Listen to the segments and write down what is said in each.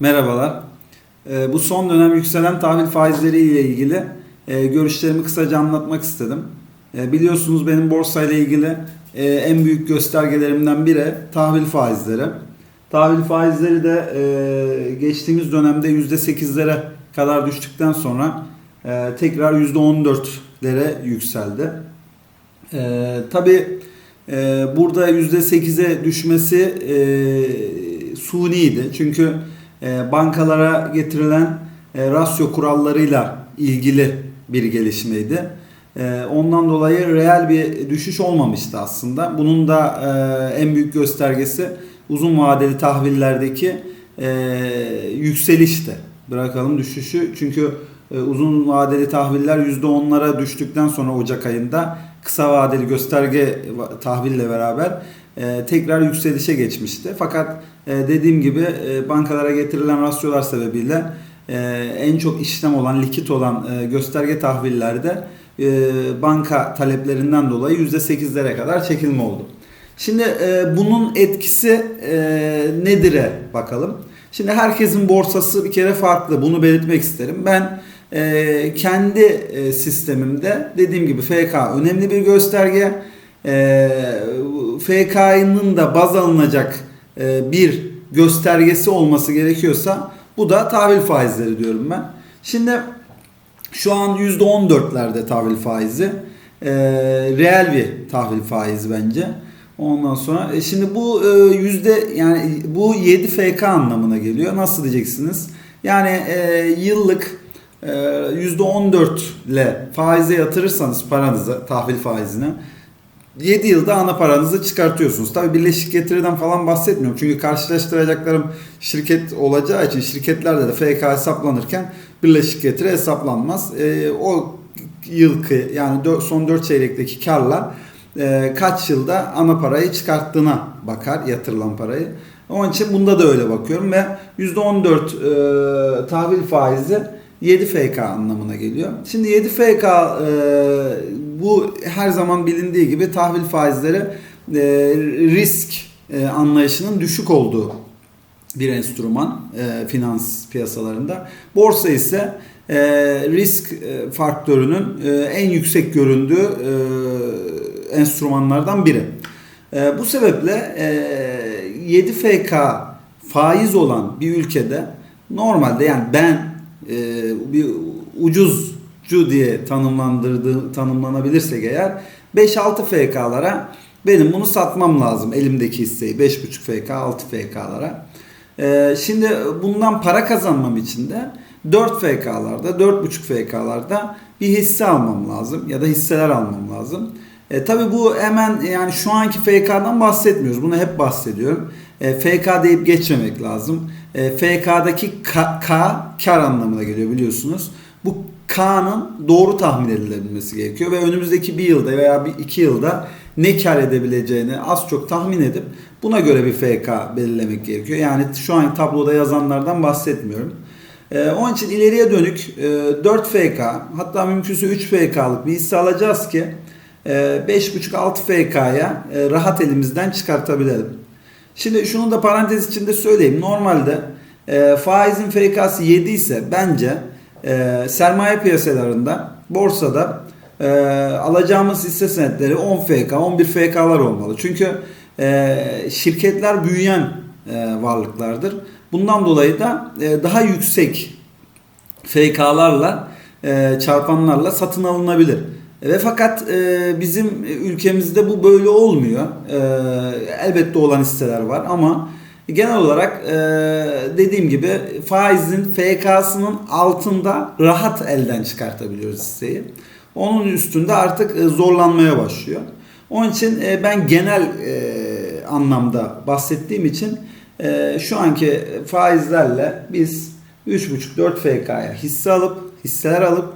Merhabalar. Ee, Bu son dönem yükselen tahvil faizleri ile ilgili e, görüşlerimi kısaca anlatmak istedim. E, Biliyorsunuz benim borsayla ilgili e, en büyük göstergelerimden biri tahvil faizleri. Tahvil faizleri de geçtiğimiz dönemde %8'lere kadar düştükten sonra tekrar %14'lere yükseldi. Tabii burada %8'e düşmesi suniydi. Çünkü e, bankalara getirilen e, rasyo kurallarıyla ilgili bir gelişmeydi. E, ondan dolayı reel bir düşüş olmamıştı aslında. Bunun da e, en büyük göstergesi uzun vadeli tahvillerdeki e, yükselişti. Bırakalım düşüşü çünkü uzun vadeli tahviller %10'lara düştükten sonra Ocak ayında kısa vadeli gösterge tahville beraber e, tekrar yükselişe geçmişti. Fakat e, dediğim gibi e, bankalara getirilen rasyolar sebebiyle en çok işlem olan, likit olan gösterge tahvillerde banka taleplerinden dolayı %8'lere kadar çekilme oldu. Şimdi bunun etkisi nedir'e bakalım. Şimdi herkesin borsası bir kere farklı. Bunu belirtmek isterim. Ben kendi sistemimde dediğim gibi FK önemli bir gösterge. FK'nın da baz alınacak e, bir göstergesi olması gerekiyorsa bu da tahvil faizleri diyorum ben. Şimdi şu an %14'lerde tahvil faizi. E, reel bir tahvil faizi bence. Ondan sonra e, şimdi bu e, yüzde yani bu 7 FK anlamına geliyor. Nasıl diyeceksiniz? Yani e, yıllık e, %14 ile faize yatırırsanız paranızı tahvil faizine 7 yılda ana paranızı çıkartıyorsunuz. Tabi birleşik getiriden falan bahsetmiyorum. Çünkü karşılaştıracaklarım şirket olacağı için şirketlerde de FK hesaplanırken birleşik getiri hesaplanmaz. E, o yılki yani son 4 çeyrekteki karla e, kaç yılda ana parayı çıkarttığına bakar yatırılan parayı. Onun için bunda da öyle bakıyorum ve %14 e, tahvil faizi 7 FK anlamına geliyor. Şimdi 7 FK e, bu her zaman bilindiği gibi tahvil faizleri e, risk e, anlayışının düşük olduğu bir enstrüman e, finans piyasalarında. Borsa ise e, risk e, faktörünün e, en yüksek göründüğü e, enstrümanlardan biri. E, bu sebeple e, 7 FK faiz olan bir ülkede normalde yani ben e, bir ucuzcu diye tanımlandırdığı tanımlanabilirsek eğer 5-6 FK'lara benim bunu satmam lazım elimdeki hisseyi 5.5 FK 6 FK'lara. Ee, şimdi bundan para kazanmam için de 4 FK'larda 4.5 FK'larda bir hisse almam lazım ya da hisseler almam lazım. E, tabii bu hemen yani şu anki FK'dan bahsetmiyoruz. Bunu hep bahsediyorum. E, FK deyip geçmemek lazım. E, FK'daki K, K kar anlamına geliyor biliyorsunuz. Bu K'nın doğru tahmin edilebilmesi gerekiyor ve önümüzdeki bir yılda veya bir iki yılda ne kar edebileceğini az çok tahmin edip buna göre bir FK belirlemek gerekiyor. Yani şu an tabloda yazanlardan bahsetmiyorum. Ee, onun için ileriye dönük e, 4 FK hatta mümkünse 3 FK'lık bir hisse alacağız ki e, 5.5-6 FK'ya e, rahat elimizden çıkartabilelim. Şimdi şunu da parantez içinde söyleyeyim. Normalde e, faizin FK'sı 7 ise bence e, sermaye piyasalarında borsada e, alacağımız hisse senetleri 10 FK, 11 FK'lar olmalı. Çünkü e, şirketler büyüyen e, varlıklardır. Bundan dolayı da e, daha yüksek FK'larla e, çarpanlarla satın alınabilir. Ve fakat e, bizim ülkemizde bu böyle olmuyor. E, elbette olan hisseler var ama genel olarak e, dediğim gibi faizin FK'sının altında rahat elden çıkartabiliyoruz hisseyi. Onun üstünde artık e, zorlanmaya başlıyor. Onun için e, ben genel anlamda bahsettiğim için şu anki faizlerle biz 3.5-4 FK'ya hisse alıp hisseler alıp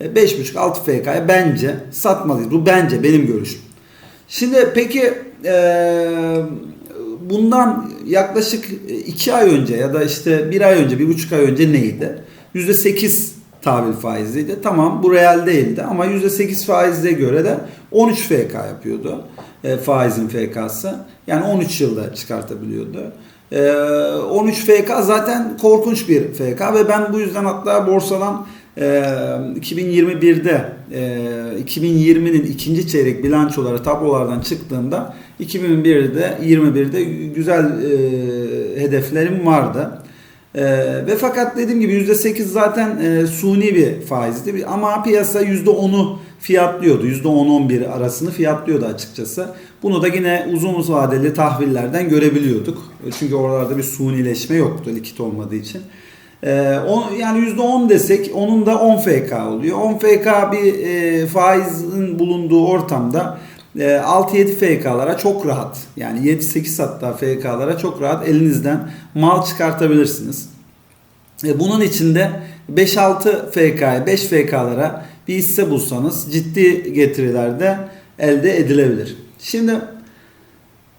5.5-6 FK'ya bence satmalıyız. Bu bence benim görüşüm. Şimdi peki bundan yaklaşık 2 ay önce ya da işte 1 ay önce, 1,5 ay önce neydi? %8 tahvil faiziydi. Tamam bu reel değildi ama %8 faize göre de 13 FK yapıyordu. E, faizin FK'sı. Yani 13 yılda çıkartabiliyordu. E, 13 FK zaten korkunç bir FK ve ben bu yüzden hatta borsadan e, 2021'de e, 2020'nin ikinci çeyrek bilançoları tablolardan çıktığında 2021'de 21'de güzel e, hedeflerim vardı. E, ve fakat dediğim gibi %8 zaten e, suni bir faizdi ama piyasa %10'u fiyatlıyordu. %10-11 arasını fiyatlıyordu açıkçası. Bunu da yine uzun vadeli tahvillerden görebiliyorduk. Çünkü oralarda bir sunileşme yoktu likit olmadığı için. Ee, on, yani %10 desek onun da 10 FK oluyor. 10 FK bir e, faizin bulunduğu ortamda 6-7 FK'lara çok rahat yani 7-8 hatta FK'lara çok rahat elinizden mal çıkartabilirsiniz. E, bunun içinde 5-6 FK'ya 5 FK'lara bir hisse bulsanız ciddi getiriler de elde edilebilir. Şimdi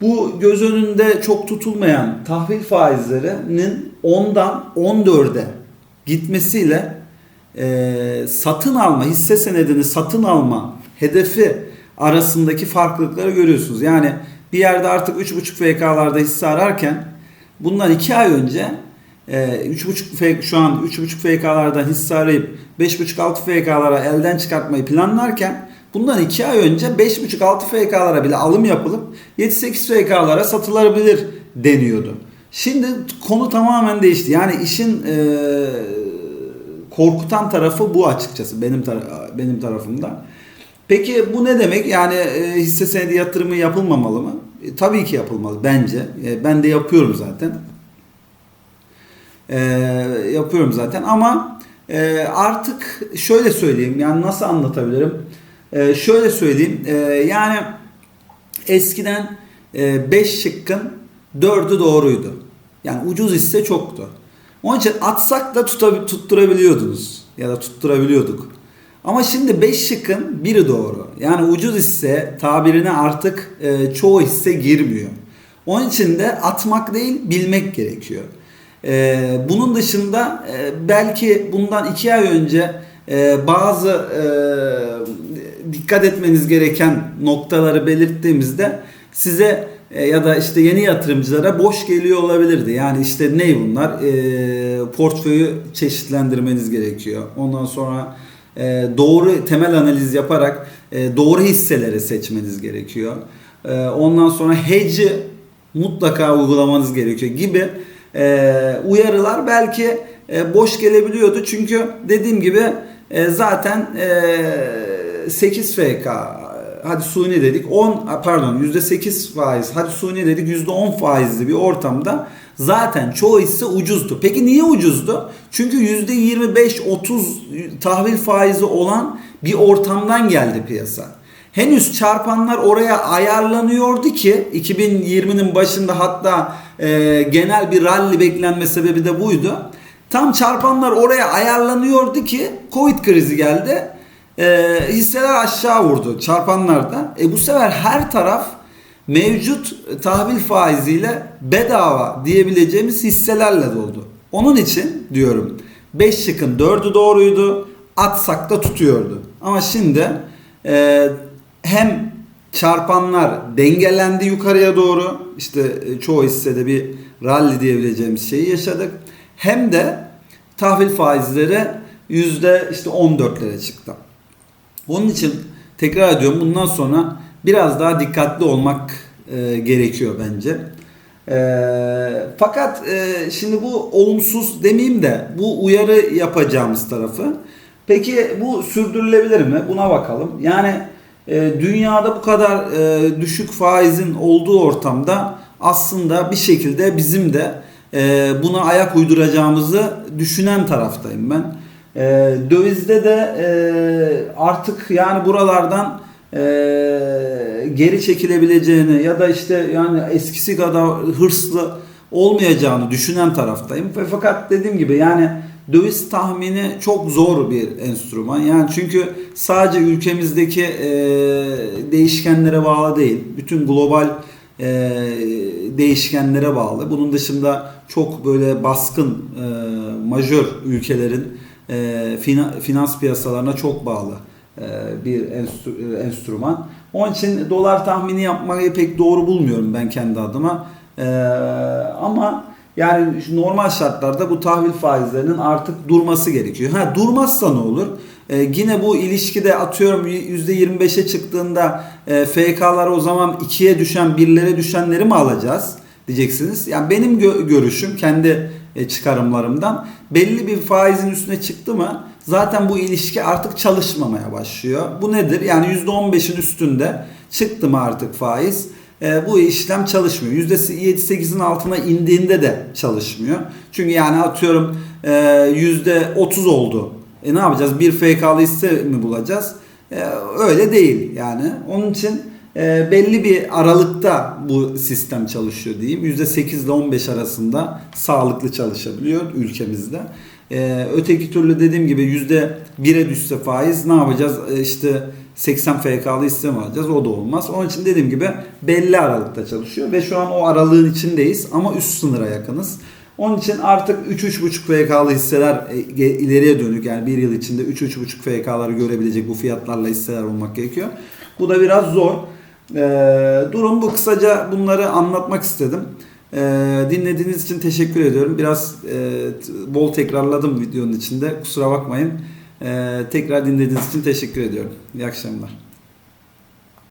bu göz önünde çok tutulmayan tahvil faizlerinin 10'dan 14'e gitmesiyle e, satın alma, hisse senedini satın alma hedefi arasındaki farklılıkları görüyorsunuz. Yani bir yerde artık 3.5 FK'larda hisse ararken bundan 2 ay önce 3.5 şu an 3.5 FK'lardan hisse arayıp 5.5-6 FK'lara elden çıkartmayı planlarken bundan 2 ay önce 5.5-6 FK'lara bile alım yapılıp 7-8 FK'lara satılabilir deniyordu. Şimdi konu tamamen değişti. Yani işin e, korkutan tarafı bu açıkçası benim tar- benim tarafımda. Peki bu ne demek? Yani e, hisse senedi yatırımı yapılmamalı mı? E, tabii ki yapılmalı bence. E, ben de yapıyorum zaten. E, yapıyorum zaten ama e, artık şöyle söyleyeyim yani nasıl anlatabilirim? E, şöyle söyleyeyim e, yani eskiden 5 e, şıkkın 4'ü doğruydu. Yani ucuz hisse çoktu. Onun için atsak da tutab- tutturabiliyordunuz ya da tutturabiliyorduk. Ama şimdi 5 şıkkın biri doğru. Yani ucuz hisse tabirine artık e, çoğu hisse girmiyor. Onun için de atmak değil bilmek gerekiyor. E, bunun dışında e, belki bundan 2 ay önce e, bazı e, dikkat etmeniz gereken noktaları belirttiğimizde size e, ya da işte yeni yatırımcılara boş geliyor olabilirdi. Yani işte ne bunlar? E, portföyü çeşitlendirmeniz gerekiyor. Ondan sonra e, doğru temel analiz yaparak e, doğru hisseleri seçmeniz gerekiyor. E, ondan sonra hedge'i mutlaka uygulamanız gerekiyor gibi uyarılar belki boş gelebiliyordu. Çünkü dediğim gibi zaten e, 8 FK hadi suni dedik 10 pardon %8 faiz hadi suni dedik %10 faizli bir ortamda zaten çoğu hisse ucuzdu. Peki niye ucuzdu? Çünkü %25-30 tahvil faizi olan bir ortamdan geldi piyasa. Henüz çarpanlar oraya ayarlanıyordu ki 2020'nin başında hatta e, genel bir rally beklenme sebebi de buydu. Tam çarpanlar oraya ayarlanıyordu ki Covid krizi geldi. E, hisseler aşağı vurdu çarpanlarda. E bu sefer her taraf mevcut tahvil faiziyle bedava diyebileceğimiz hisselerle doldu. Onun için diyorum 5 şıkın 4'ü doğruydu. Atsak da tutuyordu. Ama şimdi e, hem çarpanlar dengelendi yukarıya doğru. İşte e, çoğu hissede bir rally diyebileceğimiz şeyi yaşadık. Hem de tahvil faizleri yüzde işte 14'lere çıktı. Onun için tekrar ediyorum bundan sonra biraz daha dikkatli olmak e, gerekiyor bence. E, fakat e, şimdi bu olumsuz demeyeyim de bu uyarı yapacağımız tarafı. Peki bu sürdürülebilir mi? Buna bakalım. Yani e, dünyada bu kadar e, düşük faizin olduğu ortamda aslında bir şekilde bizim de e, buna ayak uyduracağımızı düşünen taraftayım ben. E, dövizde de e, artık yani buralardan e, geri çekilebileceğini ya da işte yani eskisi kadar hırslı olmayacağını düşünen taraftayım. Ve fakat dediğim gibi yani döviz tahmini çok zor bir enstrüman. Yani çünkü sadece ülkemizdeki e, değişkenlere bağlı değil. Bütün global e, değişkenlere bağlı. Bunun dışında çok böyle baskın e, majör ülkelerin e, finans piyasalarına çok bağlı e, bir enstrüman. Onun için dolar tahmini yapmayı pek doğru bulmuyorum ben kendi adıma. Ee, ama yani normal şartlarda bu tahvil faizlerinin artık durması gerekiyor. Ha durmazsa ne olur? Ee, yine bu ilişkide atıyorum %25'e çıktığında e, FK'lar o zaman 2'ye düşen 1'lere düşenleri mi alacağız diyeceksiniz. Yani benim gö- görüşüm kendi e, çıkarımlarımdan belli bir faizin üstüne çıktı mı zaten bu ilişki artık çalışmamaya başlıyor. Bu nedir? Yani %15'in üstünde çıktı mı artık faiz e, bu işlem çalışmıyor. %7-8'in altına indiğinde de çalışmıyor. Çünkü yani atıyorum e, %30 oldu. E ne yapacağız? Bir FK'lı hisse mi bulacağız? E, öyle değil yani. Onun için e, belli bir aralıkta bu sistem çalışıyor diyeyim. %8 ile 15 arasında sağlıklı çalışabiliyor ülkemizde. E, öteki türlü dediğim gibi %1'e düşse faiz ne yapacağız? E, işte 80 FK'lı hisse mi alacağız? O da olmaz. Onun için dediğim gibi belli aralıkta çalışıyor ve şu an o aralığın içindeyiz ama üst sınıra yakınız. Onun için artık 3-3,5 FK'lı hisseler e, ileriye dönük yani bir yıl içinde 3-3,5 FK'ları görebilecek bu fiyatlarla hisseler olmak gerekiyor. Bu da biraz zor. Ee, durum bu. Kısaca bunları anlatmak istedim. Ee, dinlediğiniz için teşekkür ediyorum. Biraz e, bol tekrarladım videonun içinde. Kusura bakmayın. Ee, tekrar dinlediğiniz için teşekkür ediyorum. İyi akşamlar.